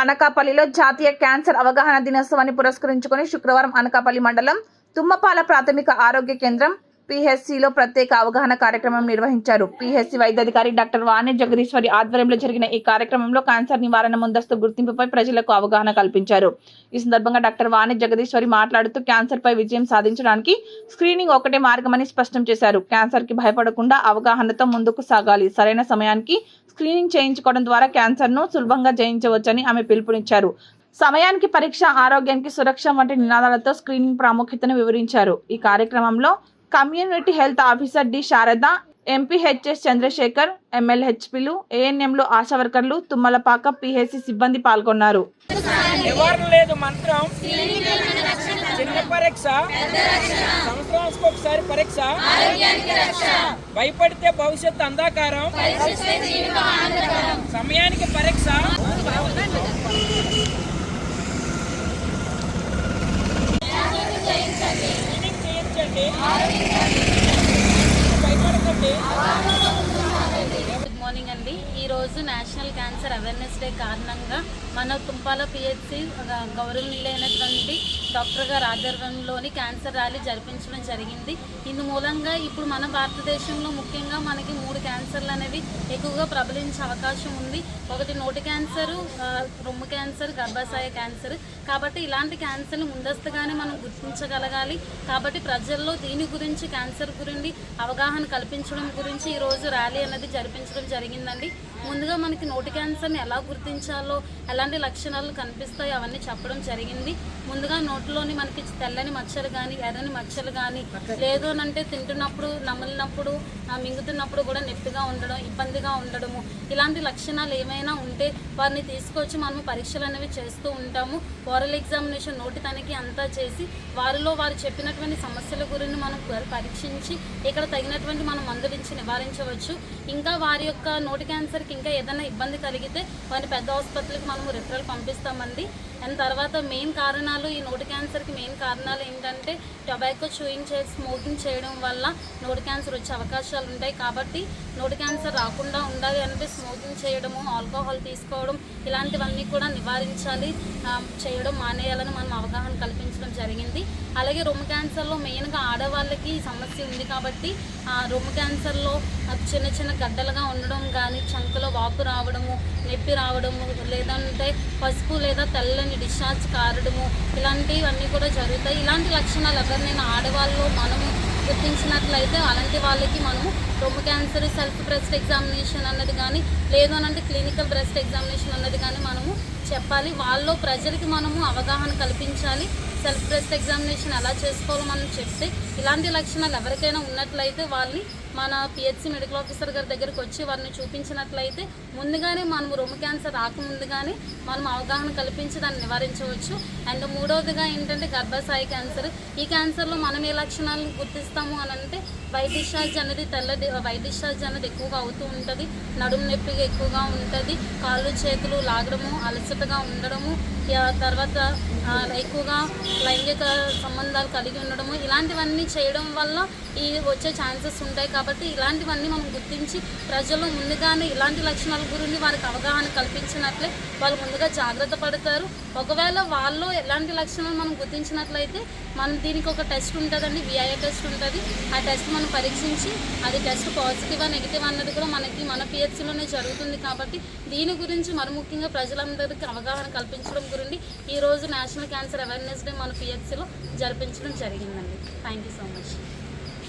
అనకాపల్లిలో జాతీయ క్యాన్సర్ అవగాహన దినోత్సవాన్ని పురస్కరించుకుని శుక్రవారం అనకాపల్లి మండలం తుమ్మపాల ప్రాథమిక ఆరోగ్య కేంద్రం పిహెచ్సిలో ప్రత్యేక అవగాహన కార్యక్రమం నిర్వహించారు. పిహెచ్సి వైద్యాధికారి డాక్టర్ వాణి జగదీశ్వరి ఆధ్వర్యంలో జరిగిన ఈ కార్యక్రమంలో క్యాన్సర్ నివారణ ముందస్తు గుర్తింపుపై ప్రజలకు అవగాహన కల్పించారు. ఈ సందర్భంగా డాక్టర్ వాణి జగదీశ్వరి మాట్లాడుతూ క్యాన్సర్పై విజయం సాధించడానికి స్క్రీనింగ్ ఒకటే మార్గమని స్పష్టం చేశారు. క్యాన్సర్కి భయపడకుండా అవగాహనతో ముందుకు సాగాలి. సరైన సమయానికి స్క్రీనింగ్ చేయించుకోవడం ద్వారా క్యాన్సర్ను సులభంగా జయించవచ్చని ఆమె పిలుపునిచ్చారు. సమయానికి పరీక్ష ఆరోగ్యానికి సురక్ష వంటి నినాదాలతో స్క్రీనింగ్ ప్రాముఖ్యతను వివరించారు. ఈ కార్యక్రమంలో community health officer D Sharada MPHS Chandrashekar ఎమ్మెల్హెచ్పిలు ఏఎన్ఎంలు ఆశా వర్కర్లు తుమ్మలపాక పిహెచ్సి సిబ్బంది పాల్గొన్నారు. నివారణ లేదు మంత్రం. చిన్న పరీక్ష. సంవత్సరానికి ఒకసారి పరీక్ష. భయపడితే భవిష్యత్తు అంధాకారం. సమయానికి పరీక్ష. ఈరోజు నేషనల్ క్యాన్సర్ అవేర్నెస్ డే కారణంగా మన తుంపాల పిహెచ్సి గౌరవనీయులైనటువంటి డాక్టర్ గారి ఆధ్వర్యంలోని క్యాన్సర్ ర్యాలీ జరిపించడం జరిగింది. ఇందు మూలంగా ఇప్పుడు మన భారతదేశంలో ముఖ్యంగా మనకి మూడు క్యాన్సర్లు అనేవి ఎక్కువగా ప్రబలించే అవకాశం ఉంది. ఒకటి నోటి క్యాన్సర్ రొమ్ము క్యాన్సర్ గర్భాశయ క్యాన్సర్. కాబట్టి ఇలాంటి క్యాన్సర్ని ముందస్తుగానే మనం గుర్తించగలగాలి. కాబట్టి ప్రజల్లో దీని గురించి క్యాన్సర్ గురించి అవగాహన కల్పించడం గురించి ఈరోజు ర్యాలీ అనేది జరిపించడం జరిగిందండి. ముందుగా మనకి నోటి క్యాన్సర్ని ఎలా గుర్తించాలో ఎలాంటి లక్షణాలు కనిపిస్తాయో అవన్నీ చెప్పడం జరిగింది. ముందుగా నోటిలోని మనకి తెల్లని మచ్చలు కానీ ఎర్రని మచ్చలు కానీ లేదు అని అంటే తింటున్నప్పుడు నమిలినప్పుడు మింగుతున్నప్పుడు కూడా నొప్పిగా ఉండడం ఇబ్బందిగా ఉండడము. ఇలాంటి లక్షణాలు ఏమైనా ఉంటే వారిని తీసుకొచ్చి మనము పరీక్షలు అనేవి చేస్తూ ఉంటాము. ఓరల్ ఎగ్జామినేషన్ నోటి తనిఖీ అంతా చేసి వారిలో వారు చెప్పినటువంటి సమస్యల గురించి మనం పరీక్షించి ఇక్కడ తగినటువంటి మనం మందులు ఇచ్చి నివారించవచ్చు. ఇంకా వారి యొక్క నోటి క్యాన్సర్ ఇంకా ఏదైనా ఇబ్బంది కలిగితే వారిని పెద్ద ఆసుపత్రికి మనము రిఫరల్ పంపిస్తామండి. అండ్ తర్వాత మెయిన్ కారణాలు ఈ నోటి క్యాన్సర్కి మెయిన్ కారణాలు ఏంటంటే టొబాకో చూయింగ్ చే స్మోకింగ్ చేయడం వల్ల నోటి క్యాన్సర్ వచ్చే అవకాశాలు ఉంటాయి. కాబట్టి నోటి క్యాన్సర్ రాకుండా ఉండాలి అంటే స్మోకింగ్ చేయడము ఆల్కహాల్ తీసుకోవడం ఇలాంటివన్నీ కూడా నివారించాలి. చేయడం మానేయాలని మనం అవగాహన కల్పించడం జరిగింది. అలాగే రొమ్ము క్యాన్సర్లో మెయిన్గా ఆడవాళ్ళకి సమస్య ఉంది కాబట్టి రొమ్ము క్యాన్సర్లో చిన్న చిన్న గడ్డలుగా ఉండడం కానీ చంకలో వాపు రావడము నొప్పి రావడము లేదంటే పసుపు లేదా తెల్లని డిశ్చార్జ్ కారడము ఇలాంటివన్నీ కూడా జరుగుతాయి. ఇలాంటి లక్షణాలు ఎవరినైనా ఆడవాళ్ళు మనము గుర్తించినట్లయితే అలాంటి వాళ్ళకి మనము రొమ్ము క్యాన్సర్ సెల్ఫ్ బ్రెస్ట్ ఎగ్జామినేషన్ అన్నది కానీ లేదు అనంటే క్లినికల్ బ్రెస్ట్ ఎగ్జామినేషన్ అన్నది కానీ మనము చెప్పాలి. వాళ్ళలో ప్రజలకి మనము అవగాహన కల్పించాలి. సెల్ఫ్ బ్రెస్ట్ ఎగ్జామినేషన్ ఎలా చేసుకోవాలో మనం చెప్తే ఇలాంటి లక్షణాలు ఎవరికైనా ఉన్నట్లయితే వాళ్ళని మన పిహెచ్సి మెడికల్ ఆఫీసర్ గారి దగ్గరికి వచ్చి వారిని చూపించినట్లయితే ముందుగానే మనం రొమ్ము క్యాన్సర్ రాకముందుగానే మనం అవగాహన కల్పించి దాన్ని నివారించవచ్చు. అండ్ మూడవదిగా ఏంటంటే గర్భాశయ క్యాన్సర్. ఈ క్యాన్సర్లో మనం ఏ లక్షణాలను గుర్తిస్తాము అని అంటే వైట్ డిశ్చార్జ్ అనేది తెల్ల వైట్ డిశ్చార్జ్ అనేది ఎక్కువగా అవుతూ ఉంటుంది. నడుము నొప్పిగా ఎక్కువగా ఉంటుంది. కాళ్ళు చేతులు లాగడము జాగ్రత్తగా ఉండడము తర్వాత ఎక్కువగా లైంగిక సంబంధాలు కలిగి ఉండడము ఇలాంటివన్నీ చేయడం వల్ల ఈ వచ్చే ఛాన్సెస్ ఉంటాయి కాబట్టి ఇలాంటివన్నీ మనం గుర్తించి ప్రజలు ముందుగానే ఇలాంటి లక్షణాల గురించి వారికి అవగాహన కల్పించినట్లే వాళ్ళు ముందుగా జాగ్రత్త పడతారు. ఒకవేళ వాళ్ళు ఎలాంటి లక్షణాలు మనం గుర్తించినట్లయితే మనం దీనికి ఒక టెస్ట్ ఉంటుందండి విఐఏ టెస్ట్ ఉంటుంది. ఆ టెస్ట్ మనం పరీక్షించి అది టెస్ట్ పాజిటివ్ నెగిటివ్ అన్నది కూడా మనకి మన పిహెచ్సిలోనే జరుగుతుంది కాబట్టి దీని గురించి మరి ముఖ్యంగా ప్రజలందరికీ అవగాహన కల్పించడం గురించి ఈరోజు నేషనల్ క్యాన్సర్ అవేర్నెస్ డే మన పిహెచ్సిలో జరిపించడం జరిగిందండి. Thank you so much